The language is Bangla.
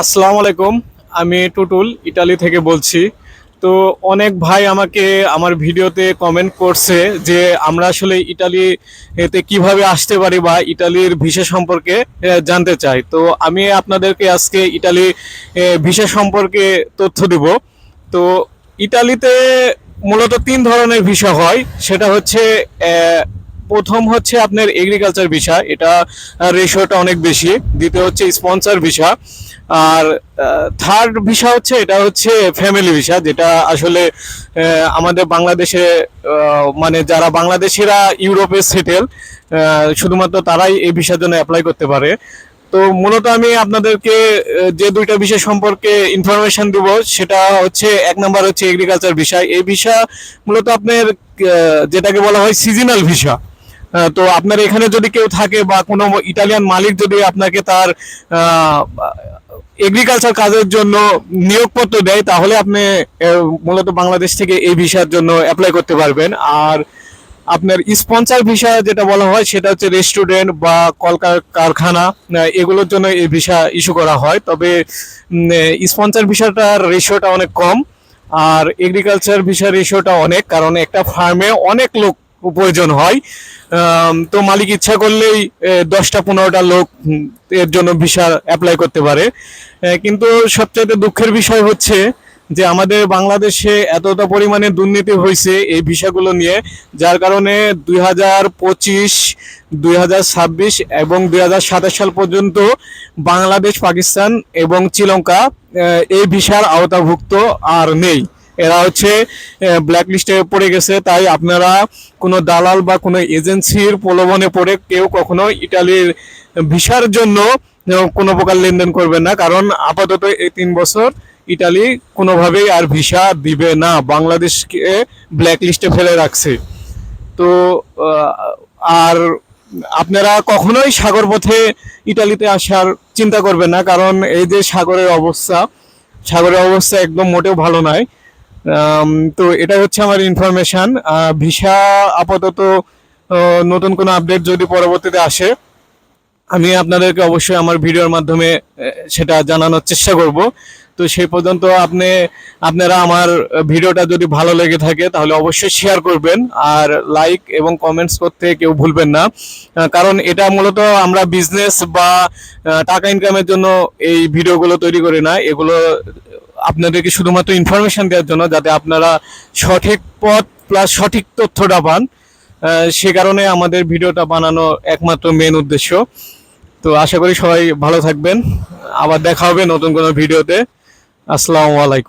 আসসালামু আলাইকুম, আমি টুটুল ইটালি থেকে বলছি। তো অনেক ভাই আমাকে আমার ভিডিওতে কমেন্ট করছে যে আমরা আসলে ইটালি এতে কীভাবে আসতে পারি বা ইটালির ভিসা সম্পর্কে জানতে চাই। তো আমি আপনাদেরকে আজকে ইটালি ভিসা সম্পর্কে তথ্য দিব। তো ইটালিতে মূলত তিন ধরনের ভিসা হয়। সেটা হচ্ছে প্রথম হচ্ছে আপনার এগ্রিকালচার ভিসা এটা রেশিওটা অনেক বেশি। দ্বিতীয় হচ্ছে স্পন্সর ভিসা আর থার্ড ভিসা হচ্ছে, এটা হচ্ছে ফ্যামিলি ভিসা যেটা আসলে আমাদের বাংলাদেশে মানে যারা বাংলাদেশিরা ইউরোপে সেটেল শুধুমাত্র তারাই এই ভিসার জন্য অ্যাপ্লাই করতে পারে। তো মূলত আমি আপনাদেরকে যে দুইটা বিষয় সম্পর্কে ইনফরমেশন দিব, সেটা হচ্ছে, এক নাম্বার হচ্ছে এগ্রিকালচার ভিসা এই ভিসা মূলত আপনার যেটাকে বলা হয় সিজনাল ভিসা তো আপনার এখানে যদি কেউ থাকে বা কোনো ইটালিয়ান মালিক যদি আপনাকে তার এগ্রিকালচার কাজের জন্য নিয়োগপত্র দেয়, তাহলে আপনি মূলত বাংলাদেশ থেকে এই ভিসার জন্য অ্যাপ্লাই করতে পারবেন। আর আপনার স্পন্সার ভিসা যেটা বলা হয়, সেটা হচ্ছে রেস্টুরেন্ট বা কলকার কারখানা এগুলোর জন্য এই ভিসা ইস্যু করা হয়। তবে স্পন্সর ভিসাটার রেশিওটা অনেক কম, আর এগ্রিকালচার ভিসা রেশিওটা অনেক, কারণ একটা ফার্মে অনেক লোক প্রয়োজন হয়। তো মালিক ইচ্ছা করলেই দশটা, পনেরোটা লোক এর জন্য ভিসা অ্যাপ্লাই করতে পারে। কিন্তু সবচাইতে দুঃখের বিষয় হচ্ছে যে আমাদের বাংলাদেশে এতটা পরিমাণে দুর্নীতি হয়েছে এই ভিসাগুলো নিয়ে, যার কারণে দুই হাজার পঁচিশ, দুই হাজার ছাব্বিশ এবং দুই হাজার সাতাশ সাল পর্যন্ত বাংলাদেশ, পাকিস্তান এবং শ্রীলঙ্কা এই ভিসার আওতাভুক্ত আর নেই। এরা হচ্ছে ব্ল্যাক লিস্টে পড়ে গেছে, তাই আপনারা কোনো দালাল বা কোনো এজেন্সির প্রলোভনে পড়ে কেউ কখনো ইটালির ভিসার জন্য কোনো প্রকার লেনদেন করবেন না, কারণ আপাতত এই তিন বছর ইটালি কোনোভাবেই আর ভিসা দিবে না, বাংলাদেশকে ব্ল্যাক লিস্টে ফেলে রাখছে। তো আর আপনারা কখনোই সাগর পথে ইটালিতে আসার চিন্তা করবেন না, কারণ এই যে সাগরের অবস্থা সাগরের অবস্থা একদম মোটেও ভালো নয়। তো এটা হচ্ছে আমার ইনফরমেশান ভিসা আপাতত নতুন কোনো আপডেট যদি পরবর্তীতে আসে, আমি আপনাদেরকে অবশ্যই আমার ভিডিওর মাধ্যমে সেটা জানানোর চেষ্টা করব। তো সেই পর্যন্ত আপনি, আপনারা আমার ভিডিওটা যদি ভালো লেগে থাকে, তাহলে অবশ্যই শেয়ার করবেন। আর লাইক এবং কমেন্টস করতে কেউ ভুলবেন না। কারণ এটা মূলত আমরা বিজনেস বা টাকা ইনকামের জন্য এই ভিডিওগুলো তৈরি করি না। এগুলো আপনাদেরকে শুধুমাত্র ইনফরমেশন দেওয়ার জন্য যাতে আপনারা সঠিক পথ প্লাস সঠিক তথ্যটা পান। সে কারণে আমাদের ভিডিওটা বানানো একমাত্র মেন উদ্দেশ্য। তো আশা করি সবাই ভালো থাকবেন। আবার দেখা হবে নতুন কোনো ভিডিওতে। আসসালামু আলাইকুম।